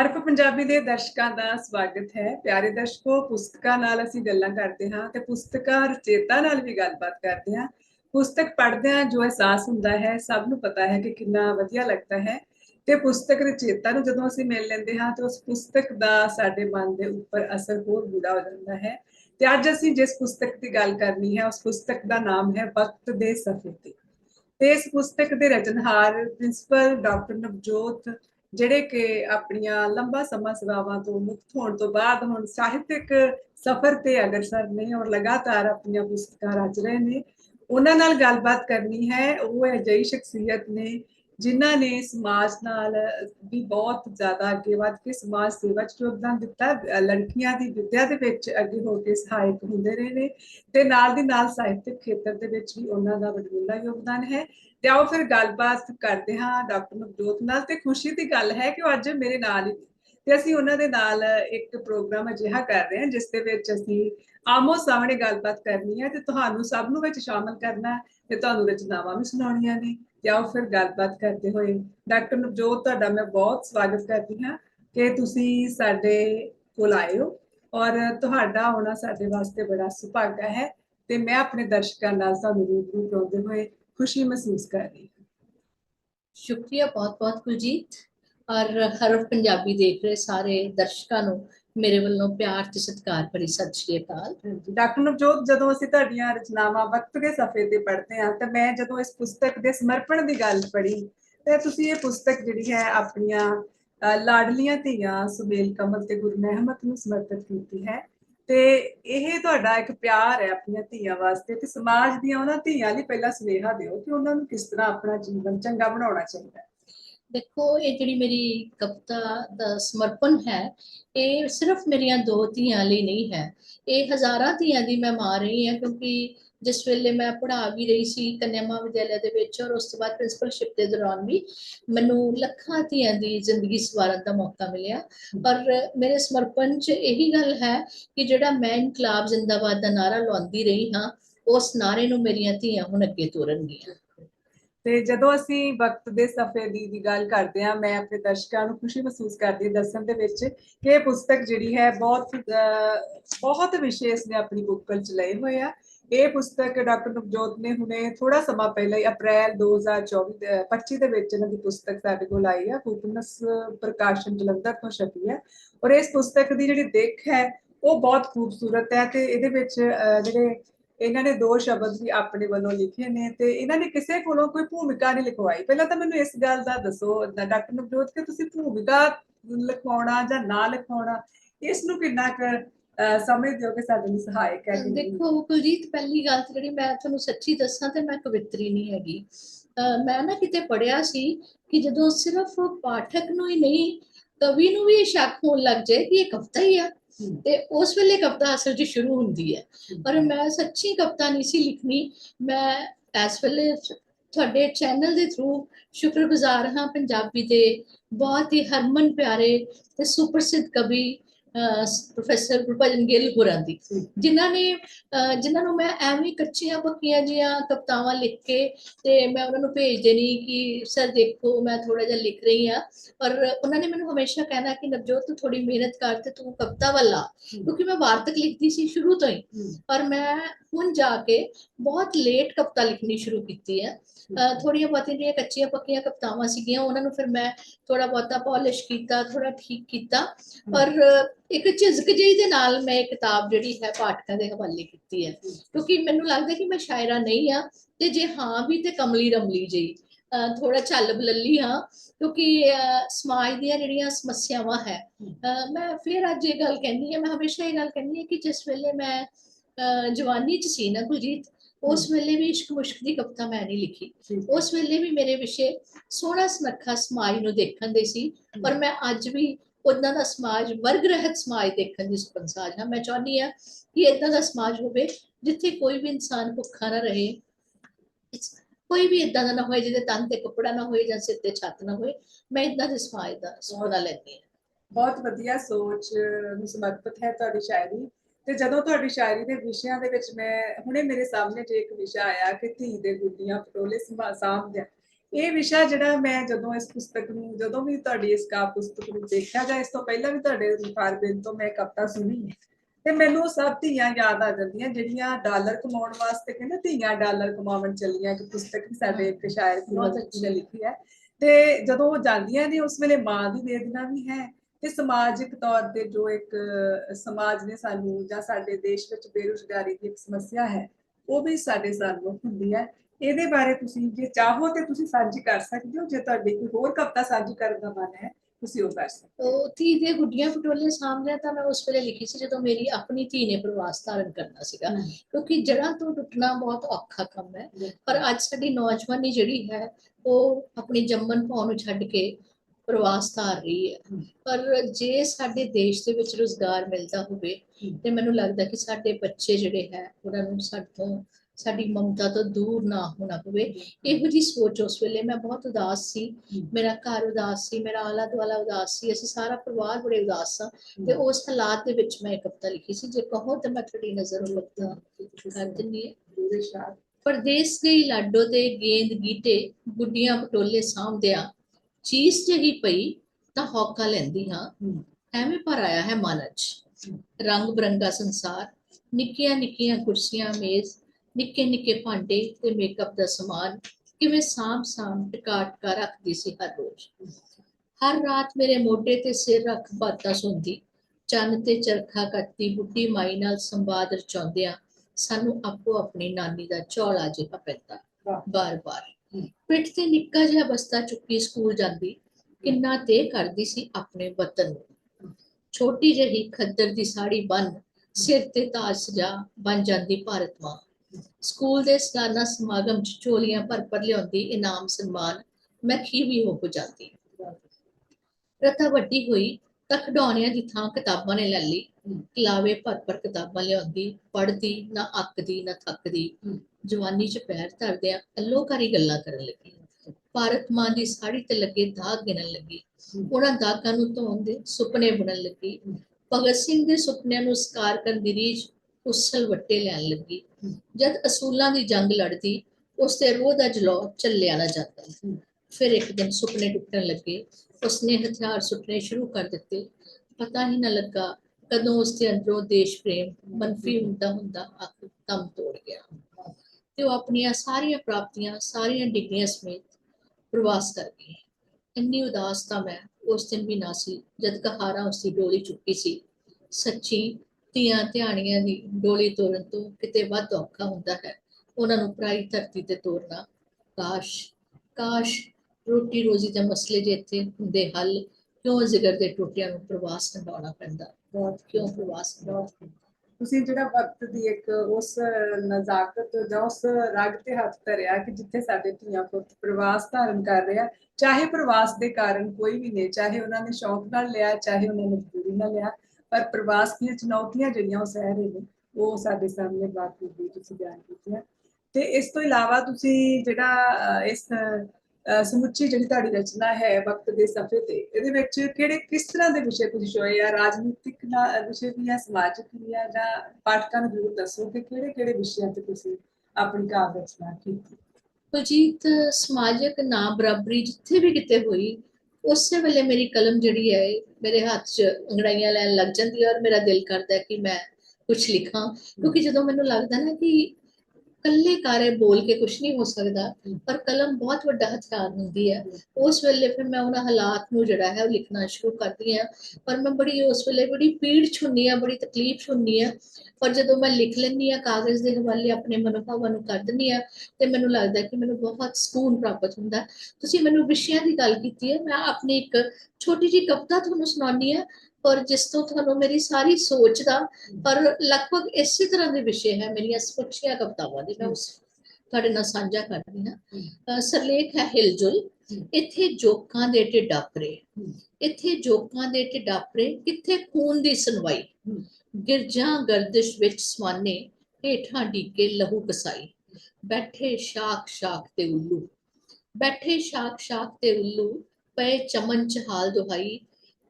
ਹਰਪ ਪੰਜਾਬੀ ਦੇ ਦਰਸ਼ਕਾਂ ਦਾ ਸਵਾਗਤ ਹੈ। ਪਿਆਰੇ ਦਰਸ਼ਕੋ, ਪੁਸਤਕਾਂ ਨਾਲ ਅਸੀਂ ਗੱਲਾਂ ਕਰਦੇ ਹਾਂ ਤੇ ਪੁਸਤਕਾਂ ਰਚੇਤਾ ਨਾਲ ਵੀ ਗੱਲਬਾਤ ਕਰਦੇ ਹਾਂ। ਪੁਸਤਕ ਪੜ੍ਹਦੇ ਹਾਂ ਜੋ ਅਹਿਸਾਸ ਹੁੰਦਾ ਹੈ, ਸਭ ਨੂੰ ਪਤਾ ਹੈ ਕਿ ਕਿੰਨਾ ਵਧੀਆ ਲੱਗਦਾ ਹੈ ਤੇ ਪੁਸਤਕ ਰਚੇਤਾ ਨੂੰ ਜਦੋਂ ਅਸੀਂ ਮਿਲ ਲੈਂਦੇ ਹਾਂ ਤੇ ਉਸ ਪੁਸਤਕ ਦਾ ਸਾਡੇ ਮਨ ਦੇ ਉੱਪਰ ਅਸਰ ਹੋਰ ਗੂੜਾ ਹੋ ਜਾਂਦਾ ਹੈ। ਤੇ ਅੱਜ ਅਸੀਂ ਜਿਸ ਪੁਸਤਕ ਦੀ ਗੱਲ ਕਰਨੀ ਹੈ, ਉਸ ਪੁਸਤਕ ਦਾ ਨਾਮ ਹੈ ਵਕਤ ਦੇ ਸਫ਼ੇ ਤੇ ਇਸ ਪੁਸਤਕ ਦੇ ਰਚਨਹਾਰ ਪ੍ਰਿੰਸੀਪਲ ਡਾਕਟਰ ਨਵਜੋਤ ਜਿਹੜੇ ਕਿ ਆਪਣੀਆਂ ਲੰਬਾ ਸਮਾਂ ਸੇਵਾਵਾਂ ਤੋਂ ਮੁਕਤ ਹੋਣ ਤੋਂ ਬਾਅਦ ਹੁਣ ਸਾਹਿਤਿਕ ਸਫ਼ਰ ਤੇ ਅਗਰਸਰ ਨੇ ਔਰ ਲਗਾਤਾਰ ਆਪਣੀਆਂ ਪੁਸਤਕਾਂ ਰਚ ਰਹੇ ਨੇ, ਉਹਨਾਂ ਨਾਲ ਗੱਲਬਾਤ ਕਰਨੀ ਹੈ। ਉਹ ਅਜਿਹੀ ਸ਼ਖਸੀਅਤ ਨੇ ਜਿਨ੍ਹਾਂ ਨੇ ਸਮਾਜ ਨਾਲ ਵੀ ਬਹੁਤ ਜ਼ਿਆਦਾ ਅੱਗੇ ਵਧ ਕੇ ਸਮਾਜ ਸੇਵਾ ਚ ਯੋਗਦਾਨ ਦਿੱਤਾ। ਲੜਕੀਆਂ ਦੀ ਵਿਦਿਆ ਦੇ ਵਿੱਚ ਅੱਗੇ ਹੋ ਕੇ ਸਹਾਇਕ ਹੁੰਦੇ ਰਹੇ ਨੇ ਤੇ ਨਾਲ ਦੀ ਨਾਲ ਸਾਹਿਤਿਕ ਖੇਤਰ ਦੇ ਵਿੱਚ ਵੀ ਉਹਨਾਂ ਦਾ ਵੱਡਾ ਯੋਗਦਾਨ ਹੈ। ਤੇ ਆਓ ਫਿਰ ਗੱਲਬਾਤ ਕਰਦੇ ਹਾਂ ਡਾਕਟਰ ਨਵਜੋਤ ਨਾਲ ਤੇ ਖੁਸ਼ੀ ਦੀ ਗੱਲ ਹੈ ਕਿ ਉਹ ਅੱਜ ਮੇਰੇ ਨਾਲ ਹੀ ਤੇ ਅਸੀਂ ਉਹਨਾਂ ਦੇ ਨਾਲ ਇੱਕ ਪ੍ਰੋਗਰਾਮ ਅਜਿਹਾ ਕਰ ਰਹੇ ਹਾਂ, ਜਿਸ ਦੇ ਵਿੱਚ ਅਸੀਂ ਆਮੋ ਸਾਹਮਣੇ ਗੱਲਬਾਤ ਕਰਨੀ ਹੈ ਤੇ ਤੁਹਾਨੂੰ ਸਭ ਨੂੰ ਵਿੱਚ ਸ਼ਾਮਲ ਕਰਨਾ ਤੇ ਤੁਹਾਨੂੰ ਰਚਨਾਵਾਂ ਵੀ ਸੁਣਾਉਣੀਆਂ ਨੇ। ਤੇ ਆਓ ਫਿਰ ਗੱਲਬਾਤ ਕਰਦੇ ਹੋਏ। ਡਾਕਟਰ ਨਵਜੋਤ, ਤੁਹਾਡਾ ਮੈਂ ਬਹੁਤ ਸਵਾਗਤ ਕਰਦੀ ਹਾਂ ਕਿ ਤੁਸੀਂ ਸਾਡੇ ਕੋਲ ਆਏ ਹੋ ਔਰ ਤੁਹਾਡਾ ਆਉਣਾ ਸਾਡੇ ਵਾਸਤੇ ਬੜਾ ਸੁਭਾਗਾ ਹੈ ਤੇ ਮੈਂ ਆਪਣੇ ਦਰਸ਼ਕਾਂ ਨਾਲ ਤੁਹਾਨੂੰ ਰੂਬਰੂ ਕਰਾਉਂਦੇ ਹੋਏ ਖੁਸ਼ੀ ਮਹਿਸੂਸ ਕਰ ਰਹੀ ਹਾਂ ਸ਼ੁਕਰੀਆ ਬਹੁਤ ਬਹੁਤ ਕੁਲਜੀਤ ਔਰ ਹਰਫ ਪੰਜਾਬੀ ਦੇਖ ਰਹੇ ਸਾਰੇ ਦਰਸ਼ਕਾਂ ਨੂੰ ਮੇਰੇ ਵੱਲੋਂ ਪਿਆਰ ਤੇ ਸਤਿਕਾਰ ਭਰੀ ਸਤਿ ਸ਼੍ਰੀ ਅਕਾਲ ਡਾਕਟਰ ਨਵਜੋਤ ਜਦੋਂ ਅਸੀਂ ਤੁਹਾਡੀਆਂ ਰਚਨਾਵਾਂ ਵਕਤ ਦੇ ਸਫ਼ੇ ਤੇ ਪੜ੍ਹਦੇ ਹਾਂ ਤਾਂ ਮੈਂ ਜਦੋਂ ਇਸ ਪੁਸਤਕ ਦੇ ਸਮਰਪਣ ਦੀ ਗੱਲ ਪੜ੍ਹੀ ਤੇ ਤੁਸੀਂ ਇਹ ਪੁਸਤਕ ਜਿਹੜੀ ਹੈ ਆਪਣੀਆਂ ਲਾਡਲੀਆਂ ਧੀਆਂ ਸੁਮੇਲ ਕਮਲ ਤੇ ਗੁਰੂ ਮਹਿਮਤ ਨੂੰ ਸਮਰਪਿਤ ਕੀਤੀ ਹੈ ਤੇ ਇਹ ਤੁਹਾਡਾ ਇੱਕ ਪਿਆਰ ਹੈ ਆਪਣੀਆਂ ਧੀਆਂ ਵਾਸਤੇ ਤੇ ਸਮਾਜ ਦੀਆਂ ਉਹਨਾਂ ਧੀਆਂ ਲਈ ਪਹਿਲਾ ਸੁਨੇਹਾ ਦਿਓ ਕਿ ਉਹਨਾਂ ਨੂੰ ਕਿਸ ਤਰ੍ਹਾਂ ਆਪਣਾ ਜੀਵਨ ਚੰਗਾ ਬਣਾਉਣਾ ਚਾਹੀਦਾ ਹੈ। ਦੇਖੋ, ਇਹ ਜਿਹੜੀ ਮੇਰੀ ਕਵਿਤਾ ਦਾ ਸਮਰਪਣ ਹੈ, ਇਹ ਸਿਰਫ ਮੇਰੀਆਂ ਦੋ ਧੀਆਂ ਲਈ ਨਹੀਂ ਹੈ। ਇਹ ਹਜ਼ਾਰਾਂ ਧੀਆਂ ਦੀ ਮੈਂ ਮਾਰ ਰਹੀ ਹਾਂ ਕਿਉਂਕਿ ਜਿਸ ਵੇਲੇ ਮੈਂ ਪੜ੍ਹਾ ਵੀ ਰਹੀ ਸੀ ਕੰਨਿਆ ਮਹਾਵਿਦਿਆਲਿਆ ਦੇ ਵਿੱਚ ਔਰ ਉਸ ਤੋਂ ਬਾਅਦ ਪ੍ਰਿੰਸੀਪਲਸ਼ਿਪ ਦੇ ਦੌਰਾਨ ਵੀ ਮੈਨੂੰ ਲੱਖਾਂ ਧੀਆਂ ਦੀ ਜ਼ਿੰਦਗੀ ਸਵਾਰਨ ਦਾ ਮੌਕਾ ਮਿਲਿਆ। ਪਰ ਮੇਰੇ ਸਮਰਪਣ 'ਚ ਇਹੀ ਗੱਲ ਹੈ ਕਿ ਜਿਹੜਾ ਮੈਂ ਇਨਕਲਾਬ ਜ਼ਿੰਦਾਬਾਦ ਦਾ ਨਾਰਾ ਲਾਉਂਦੀ ਰਹੀ ਹਾਂ, ਉਸ ਨਾਰੇ ਨੂੰ ਮੇਰੀਆਂ ਧੀਆਂ ਹੁਣ ਅੱਗੇ ਤੋਰਨਗੀਆਂ। ਤੇ ਜਦੋਂ ਅਸੀਂ ਵਕਤ ਦੇ ਸਫ਼ੇ ਦੀ ਦੀ ਗੱਲ ਕਰਦੇ ਆ ਮੈਂ ਆਪਣੇ ਦਰਸ਼ਕਾਂ ਨੂੰ ਖੁਸ਼ੀ ਮਹਿਸੂਸ ਕਰਦੀ ਦੱਸਣ ਦੇ ਵਿੱਚ ਕਿ ਇਹ ਪੁਸਤਕ ਜਿਹੜੀ ਹੈ ਬਹੁਤ ਬਹੁਤ ਵਿਸ਼ੇਸ਼ ਨੇ ਆਪਣੀ ਬੁੱਕਲ ਚ ਲਏ ਹੋਏ ਆ। ਇਹ ਪੁਸਤਕ ਡਾਕਟਰ ਨਵਜੋਤ ਨੇ ਹੁਣੇ ਥੋੜਾ ਸਮਾਂ ਪਹਿਲਾਂ ਹੀ ਅਪ੍ਰੈਲ 2024 25 ਦੇ ਵਿੱਚ ਇਹਨਾਂ ਦੀ ਪੁਸਤਕ ਸਾਡੇ ਕੋਲ ਆਈ ਹੈ ਕੂਪਨਸ ਪ੍ਰਕਾਸ਼ਨ ਜਲੰਧਰ ਤੋਂ ਛਪੀ ਹੈ। ਔਰ ਇਸ ਪੁਸਤਕ ਦੀ ਜਿਹੜੀ ਦਿੱਖ ਹੈ, ਉਹ ਬਹੁਤ ਖੂਬਸੂਰਤ ਹੈ ਤੇ ਇਹਦੇ ਵਿੱਚ ਜਿਹੜੇ ਇਹਨਾਂ ਨੇ ਦੋ ਸ਼ਬਦ ਵੀ ਆਪਣੇ ਵੱਲੋਂ ਲਿਖੇ ਨੇ ਤੇ ਇਹਨਾਂ ਨੇ ਕਿਸੇ ਕੋਲੋਂ ਕੋਈ ਭੂਮਿਕਾ ਨਹੀਂ ਲਿਖਵਾਈ। ਪਹਿਲਾਂ ਤਾਂ ਮੈਨੂੰ ਇਸ ਗੱਲ ਦਾ ਦੱਸੋ ਡਾਕਟਰ ਨਵਜੋਤ, ਕਿ ਤੁਸੀਂ ਭੂਮਿਕਾ ਲਿਖਵਾਉਣਾ ਜਾਂ ਨਾ ਲਿਖਵਾਉਣਾ, ਇਸ ਨੂੰ ਕਿੰਨਾ ਕੁ ਸਮਝਦੇ ਹੋ ਕਿ ਸਾਡੇ ਲਈ ਸਹਾਇਕ ਹੈ ਦੇਖੋ ਕੁਲਜੀਤ ਪਹਿਲੀ ਗੱਲ ਜਿਹੜੀ ਮੈਂ ਤੁਹਾਨੂੰ ਸੱਚੀ ਦੱਸਾਂ ਤੇ ਮੈਂ ਕਵਿਤਰੀ ਨਹੀਂ ਹੈਗੀ। ਮੈਂ ਨਾ ਕਿਤੇ ਪੜਿਆ ਸੀ ਕਿ ਜਦੋਂ ਸਿਰਫ ਪਾਠਕ ਨੂੰ ਹੀ ਨਹੀਂ ਕਵੀ ਨੂੰ ਵੀ ਸ਼ੱਕ ਹੋਣ ਲੱਗ ਜਾਏ ਕਿ ਇਹ ਕਵਿਤਾ ਹੀ ਆ। ਤੇ ਉਸ ਵੇਲੇ ਕਵਿਤਾ ਅਸਲ 'ਚ ਸ਼ੁਰੂ ਹੁੰਦੀ ਹੈ। ਪਰ ਮੈਂ ਸੱਚੀ ਕਵਿਤਾ ਨਹੀਂ ਸੀ ਲਿਖਣੀ। ਮੈਂ ਇਸ ਵੇਲੇ ਤੁਹਾਡੇ ਚੈਨਲ ਦੇ ਥਰੂ ਸ਼ੁਕਰਗੁਜ਼ਾਰ ਹਾਂ ਪੰਜਾਬੀ ਦੇ ਬਹੁਤ ਹੀ ਹਰਮਨ ਪਿਆਰੇ ਤੇ ਸੁਪਰਸਿੱਧ ਕਵੀ ਪ੍ਰੋਫੈਸਰ ਗੁਰਭਜਨ ਗਿੱਲ ਹੋਰਾਂ ਦੀ। ਜਿਨ੍ਹਾਂ ਨੇ ਜਿਨ੍ਹਾਂ ਨੂੰ ਮੈਂ ਐਵੇਂ ਕੱਚੀਆਂ ਪੱਕੀਆਂ ਜੀਆਂ ਕਵਤਾਵਾਂ ਲਿਖ ਕੇ ਤੇ ਮੈਂ ਉਹਨਾਂ ਨੂੰ ਭੇਜ ਦੇਣੀ ਕਿ ਸਰ ਦੇਖੋ ਮੈਂ ਥੋੜਾ ਜਿਹਾ ਲਿਖ ਰਹੀ ਆ ਪਰ ਉਹਨਾਂ ਨੇ ਮੈਨੂੰ ਹਮੇਸ਼ਾ ਕਹਿਣਾ ਕਿ ਨਵਜੋਤ ਤੂੰ ਥੋੜੀ ਮਿਹਨਤ ਕਰ ਤੇ ਤੂੰ ਕਵਿਤਾ ਵੱਲਾ ਕਿਉਂਕਿ ਮੈਂ ਵਾਰਤਕ ਲਿਖਦੀ ਸੀ ਸ਼ੁਰੂ ਤੋਂ ਹੀ। ਪਰ ਮੈਂ ਹੁਣ ਜਾ ਕੇ ਬਹੁਤ ਲੇਟ ਕਵਿਤਾ ਲਿਖਣੀ ਸ਼ੁਰੂ ਕੀਤੀ ਹੈ। ਥੋੜੀਆਂ ਬਹੁਤੀਆਂ ਜਿਹੜੀਆਂ ਕੱਚੀਆਂ ਪੱਕੀਆਂ ਕਵਤਾਵਾਂ ਸੀਗੀਆਂ ਉਹਨਾਂ ਨੂੰ ਫਿਰ ਮੈਂ ਥੋੜਾ ਬਹੁਤਾ ਪਾਲਿਸ਼ ਕੀਤਾ ਥੋੜਾ ਠੀਕ ਕੀਤਾ। ਪਰ ਇੱਕ ਝਿਜਕ ਜਿਹੀ ਦੇ ਨਾਲ ਮੈਂ ਕਿਤਾਬ ਜਿਹੜੀ ਹੈ ਪਾਠਕਾਂ ਦੇ ਹਵਾਲੇ ਕੀਤੀ ਹੈ। ਕਿਉਂਕਿ ਮੈਨੂੰ ਲੱਗਦਾ ਕਿ ਮੈਂ ਸ਼ਾਇਰਾ ਨਹੀਂ ਆ ਤੇ ਜੇ ਹਾਂ ਵੀ ਤੇ ਕਮਲੀ ਰਮਲੀ ਜਿਹੀ। ਥੋੜਾ ਚੱਲ ਬਲੱਲੀ ਹਾਂ, ਕਿਉਂਕਿ ਸਮਾਜ ਦੀਆਂ ਜਿਹੜੀਆਂ ਸਮੱਸਿਆਵਾਂ ਹੈ ਮੈਂ ਫਿਰ ਅੱਜ ਇਹ ਗੱਲ ਕਹਿੰਦੀ ਹਾਂ, ਮੈਂ ਹਮੇਸ਼ਾ ਇਹ ਗੱਲ ਕਹਿੰਦੀ ਹਾਂ ਕਿ ਜਿਸ ਵੇਲੇ ਮੈਂ ਜਵਾਨੀ ਚ ਸੀ ਨਾ ਕੁਲਜੀਤ ਉਸ ਵੇਲੇ ਵੀ ਇਸ਼ਕ ਮੁਸ਼ਕ ਦੀ ਕਵਿਤਾ ਮੈਂ ਨਹੀਂ ਲਿਖੀ। ਉਸ ਵੇਲੇ ਵੀ ਮੇਰੇ ਵਿਸ਼ੇ ਸੋਹਣਾ ਸੁਨੱਖਾ ਸਮਾਜ ਨੂੰ ਦੇਖਣ ਦੇ ਸੀ, ਪਰ ਮੈਂ ਅੱਜ ਵੀ ਉਦਾਂ ਦਾ ਸਮਾਜ ਵਰਗ ਰਹਿਤ ਸਮਾਜ ਦੇਖਣ ਦੀ ਸੁਪਨਸਾਜ ਹਾਂ ਮੈਂ ਚਾਹੁੰਦੀ ਆ ਕਿ ਇਦਾਂ ਦਾ ਸਮਾਜ ਹੋਵੇ ਜਿੱਥੇ ਕੋਈ ਵੀ ਇਨਸਾਨ ਭੁੱਖਾ ਨਾ ਰਹੇ ਕੋਈ ਵੀ ਇਦਾਂ ਦਾ ਨਾ ਹੋਏ ਜਿਹਦੇ ਤਨ ਤੇ ਕੱਪੜਾ ਨਾ ਹੋਏ ਜਾਂ ਸਿਰ ਤੇ ਛੱਤ ਨਾ ਹੋਏ ਮੈਂ ਇਦਾਂ ਦੇ ਸਮਾਜ ਦਾ ਸੁਪਨਾ ਲੈਂਦੀ ਹਾਂ। ਬਹੁਤ ਵਧੀਆ ਸੋਚ ਨੂੰ ਸਮਰਪਿਤ ਹੈ ਤੁਹਾਡੀ ਸ਼ਾਇਰੀ ਤੇ ਜਦੋਂ ਤੁਹਾਡੀ ਸ਼ਾਇਰੀ ਦੇ ਵਿਸ਼ਿਆਂ ਦੇ ਵਿੱਚ ਮੈਂ ਹੁਣੇ ਮੇਰੇ ਸਾਹਮਣੇ ਜੇ ਇੱਕ ਵਿਸ਼ਾ ਆਇਆ ਕਿ ਧੀ ਦੇ ਗੁੱਡੀਆਂ ਪਟੋਲੇ ਸਾਂਭਦਿਆਂ ਇਹ ਵਿਸ਼ਾ ਜਿਹੜਾ ਮੈਂ ਜਦੋਂ ਇਸ ਪੁਸਤਕ ਨੂੰ ਜਦੋਂ ਵੀ ਤੁਹਾਡੀ ਇਸ ਕਾ ਪੁਸਤਕ ਨੂੰ ਦੇਖਿਆ ਜਾਂ ਇਸ ਤੋਂ ਪਹਿਲਾਂ ਵੀ ਤੁਹਾਡੇ ਮੁਖਾਰਬਿੰਦ ਤੋਂ ਮੈਂ ਕਵਿਤਾ ਸੁਣੀ ਹੈ ਤੇ ਮੈਨੂੰ ਸਭ ਧੀਆਂ ਯਾਦ ਆ ਜਾਂਦੀਆਂ ਜਿਹੜੀਆਂ ਡਾਲਰ ਕਮਾਉਣ ਵਾਸਤੇ ਕਹਿੰਦੇ ਧੀਆਂ ਡਾਲਰ ਕਮਾਉਣ ਚੱਲੀਆਂ ਕਿ ਪੁਸਤਕ ਵੀ ਸਾਡੇ ਇੱਕ ਸ਼ਾਇਰ ਸੀ ਬਹੁਤ ਅੱਛੀ। ਨੇ ਲਿਖੀ ਹੈ ਤੇ ਜਦੋਂ ਉਹ ਜਾਂਦੀਆਂ ਨੇ ਉਸ ਵੇਲੇ ਮਾਂ ਦੀ ਵੇਦਨਾ ਵੀ ਹੈ ਤੇ ਸਮਾਜਿਕ ਤੌਰ ਤੇ ਜੋ ਇੱਕ ਸਮਾਜ ਨੇ ਸਾਨੂੰ ਜਾਂ ਸਾਡੇ ਦੇਸ਼ ਵਿੱਚ ਬੇਰੁਜ਼ਗਾਰੀ ਦੀ ਇੱਕ ਸਮੱਸਿਆ ਹੈ ਉਹ ਵੀ ਸਾਡੇ ਸਾਹਮਣੇ ਹੁੰਦੀ ਹੈ ਇਹਦੇ ਬਾਰੇ ਤੁਸੀਂ ਜੇ ਚਾਹੋ ਤੇ ਤੁਸੀਂ ਸਾਂਝੀ ਕਰ ਸਕਦੇ ਹੋ ਜੇ ਤੁਹਾਡੀ ਕੋਈ ਹੋਰ ਕਵਿਤਾ ਸਾਂਝੀ ਕਰਨ ਦਾ ਮਨ ਹੈ ਤੁਸੀਂ ਉਹ ਕਰ ਸਕਦੇ ਉਹ ਧੀ ਦੇ ਗੁੱਡੀਆਂ ਪਟੋਲੇ ਸਾਹਮਣੇ ਤਾਂ ਮੈਂ ਉਸ ਵੇਲੇ ਲਿਖੀ ਸੀ ਜਦੋਂ ਮੇਰੀ ਆਪਣੀ ਧੀ ਨੇ ਪ੍ਰਵਾਸ ਧਾਰਨ ਕਰਨਾ ਸੀਗਾ। ਹੋ ਕਿਉਂਕਿ ਜੜ੍ਹਾਂ ਤੋਂ ਟੁੱਟਣਾ ਬਹੁਤ ਔਖਾ ਕੰਮ ਹੈ। ਪਰ ਅੱਜ ਸਾਡੀ ਨੌਜਵਾਨੀ ਜਿਹੜੀ ਹੈ ਉਹ ਆਪਣੀ ਜੰਮਨ ਭਾਉ ਨੂੰ ਛੱਡ ਕੇ ਪ੍ਰਵਾਸ ਧਾਰ ਰਹੀ ਹੈ। ਪਰ ਜੇ ਸਾਡੇ ਦੇਸ਼ ਦੇ ਵਿੱਚ ਰੋਜ਼ਗਾਰ ਮਿਲਦਾ ਹੋਵੇ। ਤੇ ਮੈਨੂੰ ਲੱਗਦਾ ਕਿ ਸਾਡੇ ਬੱਚੇ ਜਿਹੜੇ ਹੈ ਉਹਨਾਂ ਨੂੰ ਸਾਡੇ ਤੋਂ ਸਾਡੀ ਮਮਤਾ ਤੋਂ ਦੂਰ ਨਾ ਹੋਣਾ ਪਵੇ। ਇਹੋ ਜੀ ਸੋਚ ਉਸ ਵੇਲੇ ਮੈਂ ਬਹੁਤ ਉਦਾਸ ਸੀ। ਮੇਰਾ ਘਰ ਉਦਾਸ ਸੀ, ਮੇਰਾ ਆਲਾ ਦੁਆਲਾ ਉਦਾਸ ਸੀ। ਅਸੀਂ ਸਾਰਾ ਪਰਿਵਾਰ ਬੜੇ ਉਦਾਸ ਸਾਂ। ਤੇ ਉਸ ਹਾਲਾਤ ਦੇ ਵਿੱਚ ਮੈਂ ਇੱਕ ਕਵਿਤਾ ਲਿਖੀ ਸੀ। ਜੇ ਕਹੋ ਤਾਂ ਮੈਂ ਤੁਹਾਡੀ ਨਜ਼ਰ ਨੂੰ ਕਵਿਤਾ ਕਰ ਦਿੰਨੀ ਹੈ। ਪਰਦੇਸ ਗਈ ਲਾਡੋ ਤੇ ਗੇਂਦ ਗੀਟੇ, ਗੁੱਡੀਆਂ ਪਟੋਲੇ ਸਾਂਭਦਿਆਂ। ਚੀਸ ਜਿਹੀ ਪਈ ਤਾਂ ਹੌਕਾ ਲੈਂਦੀ ਹਾਂ। ਐਵੇਂ ਪਰ ਆਇਆ ਹੈ ਮਨ 'ਚ ਰੰਗ ਬਰੰਗਾ ਸੰਸਾਰ। ਨਿੱਕੀਆਂ ਨਿੱਕੀਆਂ ਕੁਰਸੀਆਂ, ਮੇਜ਼। ਨਿੱਕੇ ਨਿੱਕੇ ਭਾਂਡੇ ਤੇ ਮੇਕਅਪ ਦਾ ਸਮਾਨ ਕਿਵੇਂ ਸਾਂਭ ਸਾਂਭ ਟਕਾ ਟਕਾ ਰੱਖਦੀ ਸੀ ਹਰ ਰੋਜ਼। ਹਰ ਰਾਤ ਮੇਰੇ ਮੋਢੇ ਤੇ ਸਿਰ ਰੱਖ ਬਾਤਾਂ ਸੁਣਦੀ ਚੰਨ ਤੇ ਚਰਖਾ ਕੱਟਦੀ, ਬੁੱਢੀ ਮਾਈ ਨਾਲ ਸੰਵਾਦ ਰਚਾਉਂਦਿਆਂ ਸਾਨੂੰ ਆਪੋ ਆਪਣੀ ਨਾਨੀ ਦਾ ਝੋਲਾ ਜਿਹਾ ਪੈਂਦਾ ਬਾਰ-ਬਾਰ ਪਿੱਠ ਤੇ ਨਿੱਕਾ ਜਿਹਾ ਬਸਤਾ ਚੁੱਕੀ ਸਕੂਲ ਜਾਂਦੀ, ਕਿੰਨਾ ਤੇ ਕਰਦੀ ਸੀ ਆਪਣੇ ਵਤਨ ਨੂੰ। ਛੋਟੀ ਜਿਹੀ ਖੱਦਰ ਦੀ ਸਾੜੀ ਬੰਨ, ਸਿਰ ਤੇ ਤਾਜ ਸਜਾ ਬਣ ਜਾਂਦੀ ਭਾਰਤ ਮਾਂ। ਸਕੂਲ ਦੇ ਸਾਲਾਨਾ ਸਮਾਗਮ ਚ ਝੋਲੀਆਂ ਭਰ ਭਰ ਲਿਆਉਂਦੀ, ਇਨਾਮ ਸਨਮਾਨ, ਮੈਂ ਖੀਵੀ ਹੋ ਜਾਂਦੀ। ਰਤਾ ਵੱਡੀ ਹੋਈ ਤਾਂ ਖਿਡੌਣਿਆਂ ਦੀ ਥਾਂ ਕਿਤਾਬਾਂ ਨੇ ਲੈ ਲਈ। ਕਲਾਵੇ ਭਰ ਭਰ ਕਿਤਾਬਾਂ ਲਿਆਉਂਦੀ, ਪੜ੍ਹਦੀ, ਨਾ ਅੱਕਦੀ, ਨਾ ਥੱਕਦੀ। ਜਵਾਨੀ 'ਚ ਪੈਰ ਧਰਦਿਆਂ ਅੱਲੋਕਾਰੀ ਗੱਲਾਂ ਕਰਨ ਲੱਗੀ। ਭਾਰਤ ਮਾਂ ਦੀ ਸਾੜੀ ਤੇ ਲੱਗੇ ਦਾਗ ਗਿਣਨ ਲੱਗੀ। ਉਹਨਾਂ ਦਾਗਾਂ ਨੂੰ ਧੋਣ ਦੇ ਸੁਪਨੇ ਬੁਣਨ ਲੱਗੀ। ਭਗਤ ਸਿੰਘ ਦੇ ਸੁਪਨਿਆਂ ਨੂੰ ਸਕਾਰ ਕਰਨ ਦੀ ਰੀਝ ਉਸਲ ਵੱਟੇ ਲੈਣ ਲੱਗੀ। ਜਦ ਅਸੂਲਾਂ ਦੀ ਜੰਗ ਲੜਦੀ ਉਸ ਤੇ ਰੋਹ ਦਾ ਜਲੌ ਚੱਲਿਆ ਨਾ ਜਾਂਦਾ। ਫਿਰ ਇੱਕ ਦਿਨ ਸੁਪਨੇ ਟੁੱਟਣ ਲੱਗੇ। ਉਸਨੇ ਹਥਿਆਰ ਸੁੱਟਣੇ ਸ਼ੁਰੂ ਕਰ ਦਿੱਤੇ। ਪਤਾ ਹੀ ਨਾ ਲੱਗਾ ਕਦੋਂ ਉਸਦੇ ਅੰਦਰੋਂ ਦੇਸ਼ ਪ੍ਰੇਮ ਮਨਫੀ ਹੁੰਦਾ ਹੁੰਦਾ ਆਖਰ ਦਮ ਤੋੜ ਗਿਆ। ਤੇ ਉਹ ਆਪਣੀਆਂ ਸਾਰੀਆਂ ਪ੍ਰਾਪਤੀਆਂ ਸਾਰੀਆਂ ਡਿਗਰੀਆਂ ਸਮੇਤ ਪ੍ਰਵਾਸ ਕਰ ਗਈ। ਇੰਨੀ ਉਦਾਸ ਤਾਂ ਮੈਂ ਉਸ ਦਿਨ ਵੀ ਨਾ ਸੀ ਜਦ ਕਹਾਰਾ ਉਸਦੀ ਡੋਲੀ ਚੁੱਕੀ ਸੀ। ਸੱਚੀ ਧੀਆਂ ਧਿਆਣੀਆਂ ਦੀ ਡੋਲੀ ਤੋਰਨ ਤੋਂ ਕਿਤੇ ਵੱਧ ਔਖਾ ਹੁੰਦਾ ਹੈ। ਉਹਨਾਂ ਨੂੰ ਪਰਾਈ ਧਰਤੀ ਤੇ ਤੋਰਨਾ ਕਾਸ਼ ਕਾਸ਼ ਰੋਟੀ ਰੋਜ਼ੀ ਦੇ ਮਸਲੇ ਜੇ ਇੱਥੇ ਹੁੰਦੇ ਹੱਲ ਕਿਉਂ ਜ਼ਿਗਰ ਦੇ ਟੋਟਿਆਂ ਨੂੰ ਪ੍ਰਵਾਸ ਨਿਭਾਉਣਾ ਪੈਂਦਾ? ਬਹੁਤ ਕਿਉਂ ਪ੍ਰਵਾਸ ਨਿਭਾਉਣਾ ਤੁਸੀਂ ਜਿਹੜਾ ਵਕਤ ਦੀ ਇੱਕ ਉਸ ਨਜ਼ਾਕਤ ਜਾਂ ਉਸ ਰਗ ਤੇ ਹੱਥ ਧਰਿਆ ਕਿ ਜਿੱਥੇ ਸਾਡੇ ਧੀਆਂ ਪੁੱਤ ਪ੍ਰਵਾਸ ਧਾਰਨ ਕਰ ਰਿਹਾ ਚਾਹੇ ਪ੍ਰਵਾਸ ਦੇ ਕਾਰਨ ਕੋਈ ਵੀ ਨੇ ਚਾਹੇ ਉਹਨਾਂ ਨੇ ਸ਼ੌਕ ਨਾਲ ਲਿਆ ਚਾਹੇ ਉਹਨਾਂ ਨੇ ਮਜਬੂਰੀ ਨਾਲ ਲਿਆ ਪਰ ਪ੍ਰਵਾਸ ਦੀਆਂ ਚੁਣੌਤੀਆਂ ਜਿਹੜੀਆਂ ਉਹ ਸਹਿ ਰਹੇ ਨੇ, ਉਹ ਸਾਡੇ ਸਾਹਮਣੇ ਬਾਤ ਤੁਸੀਂ ਬਿਆਨ ਕੀਤੀਆਂ ਤੇ ਇਸ ਤੋਂ ਇਲਾਵਾ ਤੁਸੀਂ ਜਿਹੜਾ ਇਸ ਸਮੁੱਚੀ ਜਿਹੜੀ ਤੁਹਾਡੀ ਰਚਨਾ ਹੈ ਵਕਤ ਦੇ ਸਫ਼ੇ ਤੇ, ਇਹਦੇ ਵਿੱਚ ਕਿਹੜੇ, ਕਿਸ ਤਰ੍ਹਾਂ ਦੇ ਵਿਸ਼ੇ ਤੁਸੀਂ ਛੋਏ ਆ? ਰਾਜਨੀਤਿਕ ਨਾ- ਵਿਸ਼ੇ ਵੀ ਆ, ਸਮਾਜਿਕ ਵੀ ਆ, ਜਾਂ ਪਾਠਕਾਂ ਨੂੰ ਜ਼ਰੂਰ ਦੱਸੋ ਕਿ ਕਿਹੜੇ ਕਿਹੜੇ ਵਿਸ਼ਿਆਂ ਤੇ ਤੁਸੀਂ ਆਪਣੀ ਕਾਵਿ ਰਚਨਾ ਕੀਤੀ? ਬਲਜੀਤ, ਸਮਾਜਿਕ ਨਾ ਬਰਾਬਰੀ ਜਿੱਥੇ ਵੀ ਕਿਤੇ ਹੋਈ ਉਸੇ ਵੇਲੇ ਮੇਰੀ ਕਲਮ ਜਿਹੜੀ ਹੈ, ਮੇਰੇ ਹੱਥ 'ਚ ਅੰਗੜਾਈਆਂ ਲੈਣ ਲੱਗ ਜਾਂਦੀ ਹੈ ਔਰ ਮੇਰਾ ਦਿਲ ਕਰਦਾ ਕਿ ਮੈਂ ਕੁਝ ਲਿਖਾਂ। ਕਿਉਂਕਿ ਜਦੋਂ ਮੈਨੂੰ ਲੱਗਦਾ ਨਾ ਕਿ ਕੱਲੇ ਕਾਰੇ ਬੋਲ ਕੇ ਕੁਝ ਨਹੀਂ ਹੋ ਸਕਦਾ, ਪਰ ਕਲਮ ਬਹੁਤ ਵੱਡਾ ਹਥਿਆਰ ਹੁੰਦੀ ਹੈ। ਉਸ ਵੇਲੇ ਫਿਰ ਮੈਂ ਉਹਨਾਂ ਹਾਲਾਤ ਨੂੰ ਜਿਹੜਾ ਹੈ ਉਹ ਲਿਖਣਾ ਸ਼ੁਰੂ ਕਰਦੀ ਹਾਂ। ਪਰ ਮੈਂ ਬੜੀ ਉਸ ਵੇਲੇ ਬੜੀ ਪੀੜ ਛੁੰਨੀ ਆ ਬੜੀ ਤਕਲੀਫ ਛੁੰਨੀ ਆ ਪਰ ਜਦੋਂ ਮੈਂ ਲਿਖ ਲੈਂਦੀ ਆ ਕਾਗਜ਼ ਦੇ ਹਵਾਲੇ ਆਪਣੇ ਮਨੋਭਾਵਾਂ ਨੂੰ ਕਰ ਦਿੰਦੀ ਆ ਤੇ ਮੈਨੂੰ ਲੱਗਦਾ ਕਿ ਮੈਨੂੰ ਬਹੁਤ ਸਕੂਨ ਪ੍ਰਾਪਤ ਹੁੰਦਾ ਤੁਸੀਂ ਮੈਨੂੰ ਵਿਸ਼ਿਆਂ ਦੀ ਗੱਲ ਕੀਤੀ ਹੈ, ਮੈਂ ਆਪਣੀ ਇੱਕ ਛੋਟੀ ਜਿਹੀ ਕਵਿਤਾ ਤੁਹਾਨੂੰ ਸੁਣਾਉਣੀ ਹੈ। ਔਰ ਜਿਸ ਤੋਂ ਤੁਹਾਨੂੰ ਮੇਰੀ ਸਾਰੀ ਸੋਚ ਦਾ ਪਰ ਲਗਭਗ ਇਸੇ ਤਰ੍ਹਾਂ ਦੇ ਵਿਸ਼ੇ ਹੈ ਮੇਰੀਆਂ ਸਪੱਛੀਆਂ ਕਵਿਤਾਵਾਂ ਦੀ ਮੈਂ ਉਸ ਤੁਹਾਡੇ ਨਾਲ ਸਾਂਝਾ ਕਰਦੀ ਹਾਂ। ਸਰਲੇਖ ਹੈ ਹਿਲਜੁਲ ਇੱਥੇ ਜੋਕਾਂ ਦੇ ਢਿਡਾਪਰੇ ਇੱਥੇ ਜੋਕਾਂ ਦੇ ਢਿਡਾਪਰੇ ਕਿੱਥੇ ਖੂਨ ਦੀ ਸੁਣਵਾਈ। ਗਿਰਜਾਂ ਗਰਦਿਸ਼ ਵਿੱਚ ਸਵਾਨੇ ਹੇਠਾਂ ਡੀਕੇ ਲਹੂ ਕਸਾਈ। ਬੈਠੇ ਸ਼ਾਖ ਸ਼ਾਖ ਤੇ ਉੱਲੂ। ਬੈਠੇ ਸ਼ਾਖ ਸ਼ਾਖ ਤੇ ਉੱਲੂ ਪਏ ਚਮਨ ਚ ਹਾਲ ਦੁਹਾਈ।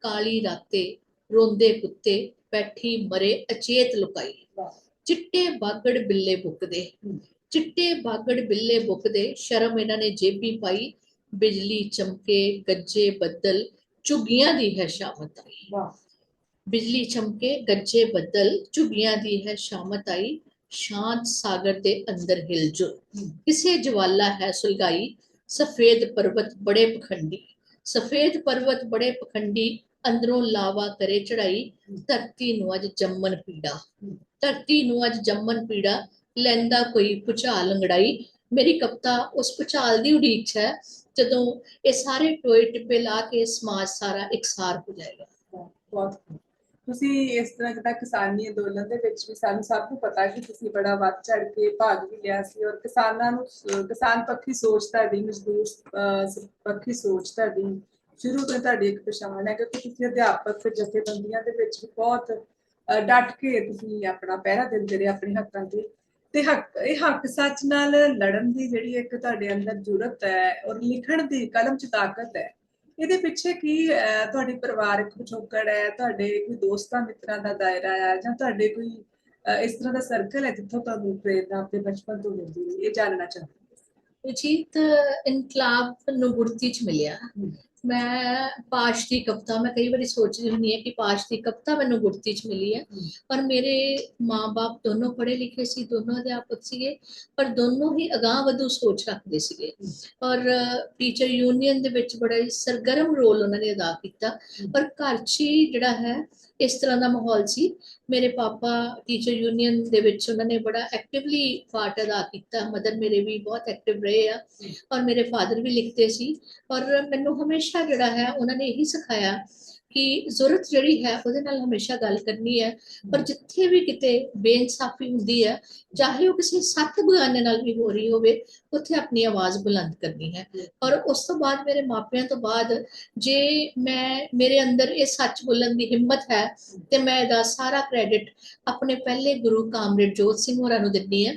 ਕਾਲੀ ਰਾਤੇ ਰੋਂਦੇ ਕੁੱਤੇ ਬੈਠੀ ਮਰੇ ਅਚੇਤ ਲੁਕਾਈ। ਚਿੱਟੇ ਬਾਗੜ ਬਿੱਲੇ ਬੁੱਕਦੇ। ਚਿੱਟੇ ਬਾਗੜ ਬਿੱਲੇ ਬੁੱਕਦੇ, ਸ਼ਰਮ ਇਹਨਾਂ ਨੇ ਜੇਬੀ ਪਾਈ। ਬਿਜਲੀ ਚਮਕੇ, ਗੱਜੇ ਬੱਦਲ, ਝੁੱਗੀਆਂ ਦੀ ਹੈ ਸ਼ਾਮਤ ਆਈ। ਬਿਜਲੀ ਚਮਕੇ, ਗੱਜੇ ਬੱਦਲ, ਝੁੱਗੀਆਂ ਦੀ ਹੈ ਸ਼ਾਮਤ ਆਈ। ਸ਼ਾਂਤ ਸਾਗਰ ਦੇ ਅੰਦਰ ਹਿਲਜੁਲ ਕਿਸੇ ਜਵਾਲਾ ਹੈ ਸੁਲਗਾਈ। ਸਫੇਦ ਪਰਬਤ ਬੜੇ ਪਖੰਡੀ। ਸਫੇਦ ਪਰਬਤ ਬੜੇ ਪਖੰਡੀ। ਅੰਦਰੋਂ ਲਾਵਾ ਕਰੇ ਚੜਾਈ ਧਰਤੀ ਨੂੰ ਅੱਜ ਜੰਮਨ ਪੀੜਾ। ਧਰਤੀ ਨੂੰ ਅੱਜ ਜੰਮਨ ਪੀੜਾ ਲੈਂਦਾ ਕੋਈ ਭੁਚਾਲ ਅੰਗੜਾਈ ਮੇਰੀ ਕਵਿਤਾ ਉਸ ਭੁਚਾਲ ਦੀ ਉਡੀਕ 'ਚ ਹੈ ਜਦੋਂ ਇਹ ਸਾਰੇ ਟੋਏ ਟਿੱਬੇ ਲਾ ਕੇ ਸਮਾਜ ਸਾਰਾ ਇਕਸਾਰ ਹੋ ਜਾਏਗਾ। ਬਹੁਤ ਤੁਸੀਂ ਇਸ ਤਰ੍ਹਾਂ ਜਿੱਦਾਂ ਕਿਸਾਨੀ ਅੰਦੋਲਨ ਦੇ ਵਿੱਚ ਵੀ ਸਾਨੂੰ ਸਭ ਨੂੰ ਪਤਾ ਕਿ ਤੁਸੀਂ ਬੜਾ ਵੱਧ ਚੜ ਕੇ ਭਾਗ ਵੀ ਲਿਆ ਸੀ ਔਰ ਕਿਸਾਨਾਂ ਨੂੰ ਕਿਸਾਨ ਪੱਖੀ ਸੋਚ ਤੁਹਾਡੀ ਮਜ਼ਦੂਰ ਪੱਖੀ ਸੋਚ ਤੁਹਾਡੀ ਸ਼ੁਰੂ ਤੋਂ ਤੁਹਾਡੀ ਇੱਕ ਪਛਾਣ ਹੈ ਕਿ ਤੁਸੀਂ ਅਧਿਆਪਕ ਜਥੇਬੰਦੀਆਂ ਦੇ ਵਿੱਚ ਵੀ ਬਹੁਤ ਡਟ ਕੇ ਤੁਸੀਂ ਆਪਣਾ ਪਹਿਰਾ ਦਿੰਦੇ ਰਹੇ ਆਪਣੇ ਹੱਕਾਂ ਤੇ। ਤੇ ਹੱਕ ਇਹ ਹੱਕ ਸੱਚ ਨਾਲ ਲੜਨ ਦੀ ਜਿਹੜੀ ਇੱਕ ਤੁਹਾਡੇ ਅੰਦਰ ਜੁਰਤ ਹੈ ਔਰ ਲਿਖਣ ਦੀ ਕਲਮ 'ਚ ਤਾਕਤ ਹੈ ਇਹਦੇ ਪਿੱਛੇ ਕੀ ਤੁਹਾਡੀ ਪਰਿਵਾਰਕ ਪਿਛੋਕੜ ਹੈ ਤੁਹਾਡੇ ਕੋਈ ਦੋਸਤਾਂ ਮਿੱਤਰਾਂ ਦਾ ਦਾਇਰਾ ਹੈ ਜਾਂ ਤੁਹਾਡੇ ਕੋਈ ਇਸ ਤਰ੍ਹਾਂ ਦਾ ਸਰਕਲ ਹੈ ਜਿੱਥੋਂ ਤੁਹਾਨੂੰ ਪ੍ਰੇਰਨਾ ਆਪਣੇ ਬਚਪਨ ਤੋਂ ਮਿਲਦੀ ਹੈ ਇਹ ਜਾਣਨਾ ਚਾਹੁੰਦੀ ਜੀਤ ਇਨਕਲਾਬ ਨੂੰ ਗੁਰਤੀ ਚ ਮਿਲਿਆ। ਮੈਂ ਪਾਸ਼ ਦੀ ਕਵਿਤਾ ਮੈਂ ਕਈ ਵਾਰੀ ਸੋਚਦੀ ਹੁੰਦੀ ਹਾਂ ਕਿ ਪਾਸ਼ ਦੀ ਕਵਿਤਾ ਮੈਨੂੰ ਗੁਰਤੀ ਚ ਮਿਲੀ ਹੈ। ਪਰ ਮੇਰੇ ਮਾਪੇ ਦੋਨੋਂ ਪੜ੍ਹੇ ਲਿਖੇ ਸੀ ਦੋਨੋਂ ਅਧਿਆਪਕ ਸੀਗੇ ਪਰ ਦੋਨੋਂ ਹੀ ਅਗਾਂਹ ਵਧੂ ਸੋਚ ਰੱਖਦੇ ਸੀਗੇ। ਔਰ ਟੀਚਰ ਯੂਨੀਅਨ ਦੇ ਵਿੱਚ ਬੜਾ ਹੀ ਸਰਗਰਮ ਰੋਲ ਉਹਨਾਂ ਨੇ ਅਦਾ ਕੀਤਾ। ਪਰ ਘਰ 'ਚ ਜਿਹੜਾ ਹੈ ਇਸ ਤਰ੍ਹਾਂ ਦਾ ਮਾਹੌਲ ਸੀ। ਮੇਰੇ ਪਾਪਾ ਟੀਚਰ ਯੂਨੀਅਨ ਦੇ ਵਿੱਚ ਉਹਨਾਂ ਨੇ ਬੜਾ ਐਕਟਿਵਲੀ ਪਾਰਟ ਅਦਾ ਕੀਤਾ। ਮਦਰ ਮੇਰੇ ਵੀ ਬਹੁਤ ਐਕਟਿਵ ਰਹੇ ਆ ਔਰ ਮੇਰੇ ਫਾਦਰ ਵੀ ਲਿਖਦੇ ਸੀ। ਔਰ ਮੈਨੂੰ ਹਮੇਸ਼ਾ ਜਿਹੜਾ ਹੈ, ਉਹਨਾਂ ਨੇ ਇਹੀ ਸਿਖਾਇਆ ਕਿ ਜ਼ਰੂਰਤ ਜਿਹੜੀ ਹੈ ਉਹਦੇ ਨਾਲ ਹਮੇਸ਼ਾ ਗੱਲ ਕਰਨੀ ਹੈ। ਪਰ ਜਿੱਥੇ ਵੀ ਕਿਤੇ ਬੇਇਨਸਾਫੀ ਹੁੰਦੀ ਹੈ ਚਾਹੇ ਉਹ ਕਿਸੇ ਸੱਤ ਬਗਾਨੇ ਨਾਲ ਵੀ ਹੋ ਰਹੀ ਹੋਵੇ ਉੱਥੇ ਆਪਣੀ ਆਵਾਜ਼ ਬੁਲੰਦ ਕਰਨੀ ਹੈ। ਔਰ ਉਸ ਤੋਂ ਬਾਅਦ ਮੇਰੇ ਮਾਪਿਆਂ ਤੋਂ ਬਾਅਦ ਜੇ ਮੈਂ ਮੇਰੇ ਅੰਦਰ ਇਹ ਸੱਚ ਬੋਲਣ ਦੀ ਹਿੰਮਤ ਹੈ ਤੇ ਮੈਂ ਇਹਦਾ ਸਾਰਾ ਕ੍ਰੈਡਿਟ ਆਪਣੇ ਪਹਿਲੇ ਗੁਰੂ ਕਾਮਰੇਡ ਜੋਤ ਸਿੰਘ ਹੋਰਾਂ ਨੂੰ ਦਿੰਦੀ ਹੈ।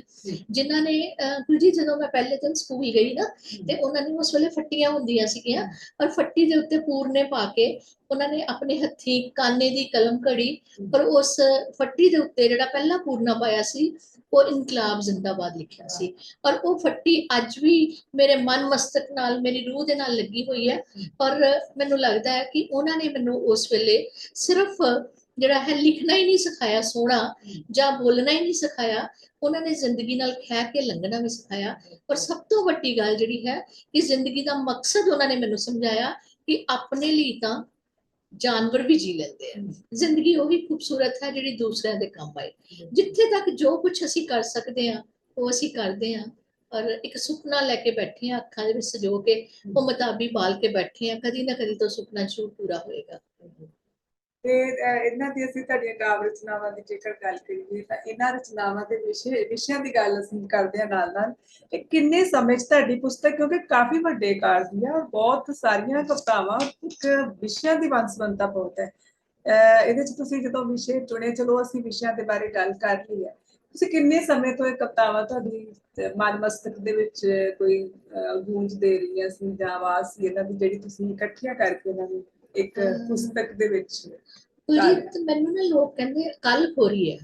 ਜਿਨ੍ਹਾਂ ਨੇ ਅਹ, ਗੁਰੂ ਜੀ ਜਦੋਂ ਮੈਂ ਪਹਿਲੇ ਦਿਨ ਸਕੂਲ ਗਈ ਨਾ ਤੇ ਉਹਨਾਂ ਨੇ ਉਸ ਵੇਲੇ ਫੱਟੀਆਂ ਹੁੰਦੀਆਂ ਸੀਗੀਆਂ ਔਰ ਫੱਟੀ ਦੇ ਉੱਤੇ ਪੂਰਨੇ ਪਾ ਕੇ ਉਹਨਾਂ ਨੇ ਆਪਣੇ ਹੱਥੀਂ ਕਾਨੇ ਦੀ ਕਲਮ ਘੜੀ ਪਰ ਉਸ ਫੱਟੀ ਦੇ ਉੱਤੇ ਜਿਹੜਾ ਪਹਿਲਾ ਪੂਰਨਾ ਪਾਇਆ ਸੀ ਉਹ ਇਨਕਲਾਬ ਜ਼ਿੰਦਾਬਾਦ ਲਿਖਿਆ ਸੀ। ਔਰ ਉਹ ਫੱਟੀ ਅੱਜ ਵੀ ਮੇਰੇ ਮਨ ਮਸਤਕ ਨਾਲ ਮੇਰੀ ਰੂਹ ਦੇ ਨਾਲ ਲੱਗੀ ਹੋਈ ਹੈ। ਔਰ ਮੈਨੂੰ ਲੱਗਦਾ ਹੈ ਕਿ ਉਹਨਾਂ ਨੇ ਮੈਨੂੰ ਉਸ ਵੇਲੇ ਸਿਰਫ ਜਿਹੜਾ ਹੈ ਲਿਖਣਾ ਹੀ ਨਹੀਂ ਸਿਖਾਇਆ ਸੋਹਣਾ ਜਾਂ ਬੋਲਣਾ ਹੀ ਨਹੀਂ ਸਿਖਾਇਆ ਉਹਨਾਂ ਨੇ ਜ਼ਿੰਦਗੀ ਨਾਲ ਖਹਿ ਕੇ ਲੰਘਣਾ ਵੀ ਸਿਖਾਇਆ। ਪਰ ਸਭ ਤੋਂ ਵੱਡੀ ਗੱਲ ਜਿਹੜੀ ਹੈ ਕਿ ਜ਼ਿੰਦਗੀ ਦਾ ਮਕਸਦ ਉਹਨਾਂ ਨੇ ਮੈਨੂੰ ਸਮਝਾਇਆ ਕਿ ਆਪਣੇ ਲਈ ਤਾਂ ਜਾਨਵਰ ਵੀ ਜੀ ਲੈਂਦੇ ਆ। ਜ਼ਿੰਦਗੀ ਉਹੀ ਖੂਬਸੂਰਤ ਹੈ ਜਿਹੜੀ ਦੂਸਰਿਆਂ ਦੇ ਕੰਮ ਆਏ ਜਿੱਥੇ ਤੱਕ ਜੋ ਕੁਝ ਅਸੀਂ ਕਰ ਸਕਦੇ ਹਾਂ ਉਹ ਅਸੀਂ ਕਰਦੇ ਹਾਂ। ਔਰ ਇੱਕ ਸੁਪਨਾ ਲੈ ਕੇ ਬੈਠੇ ਹਾਂ ਅੱਖਾਂ ਦੇ ਵਿੱਚ ਸਜੋ ਕੇ ਉਹ ਮੁਤਾਬੀ ਬਾਲ ਕੇ ਬੈਠੇ ਹਾਂ ਕਦੀ ਨਾ ਕਦੀ ਤਾਂ ਸੁਪਨਾ ਜ਼ਰੂਰ ਪੂਰਾ ਹੋਏਗਾ। ਤੇ ਇਹਨਾਂ ਦੀ ਅਸੀਂ ਤੁਹਾਡੀਆਂ ਕਾਵਿ ਰਚਨਾਵਾਂ ਦੀ ਜੇਕਰ ਗੱਲ ਕਰੀਏ ਤਾਂ ਇਹਨਾਂ ਰਚਨਾਵਾਂ ਦੇ ਵਿਸ਼ੇ ਵਿਸ਼ਿਆਂ ਦੀ ਗੱਲ ਅਸੀਂ ਕਰਦੇ ਹਾਂ ਨਾਲ ਨਾਲ ਕਿ ਕਿੰਨੇ ਸਮੇਂ 'ਚ ਤੁਹਾਡੀ ਪੁਸਤਕ ਕਿਉਂਕਿ ਕਾਫੀ ਵੱਡੇ ਆਕਾਰ ਦੀ ਹੈ ਬਹੁਤ ਸਾਰੀਆਂ ਕਵਿਤਾਵਾਂ ਇੱਕ ਵਿਸ਼ਿਆਂ ਦੀ ਵੰਸਵੰਤਾ ਬਹੁਤ ਹੈ। ਇਹਦੇ 'ਚ ਤੁਸੀਂ ਜਦੋਂ ਵਿਸ਼ੇ ਚੁਣੇ ਚਲੋ ਅਸੀਂ ਵਿਸ਼ਿਆਂ ਦੇ ਬਾਰੇ ਗੱਲ ਕਰ ਲਈ ਹੈ। ਤੁਸੀਂ ਕਿੰਨੇ ਸਮੇਂ ਤੋਂ ਇਹ ਕਵਿਤਾਵਾਂ ਤੁਹਾਡੀ ਮਨਮਸਤਕ ਦੇ ਵਿੱਚ ਕੋਈ ਅਹ, ਗੂੰਜ ਦੇ ਰਹੀਆਂ ਸੀ ਜਾਂ ਆਵਾਜ਼ ਸੀ ਇਹਨਾਂ ਦੀ ਜਿਹੜੀ ਤੁਸੀਂ ਇਕੱਠੀਆਂ ਕਰਕੇ ਇਹਨਾਂ ਨੂੰ ਇੱਕ ਪੁਸਤਕ ਦੇ ਵਿੱਚ ਕੁਲਜੀਤ ਮੈਨੂੰ ਨਾ ਲੋਕ ਕਹਿੰਦੇ ਕੱਲ ਹੋ ਰਹੀ ਹੈ।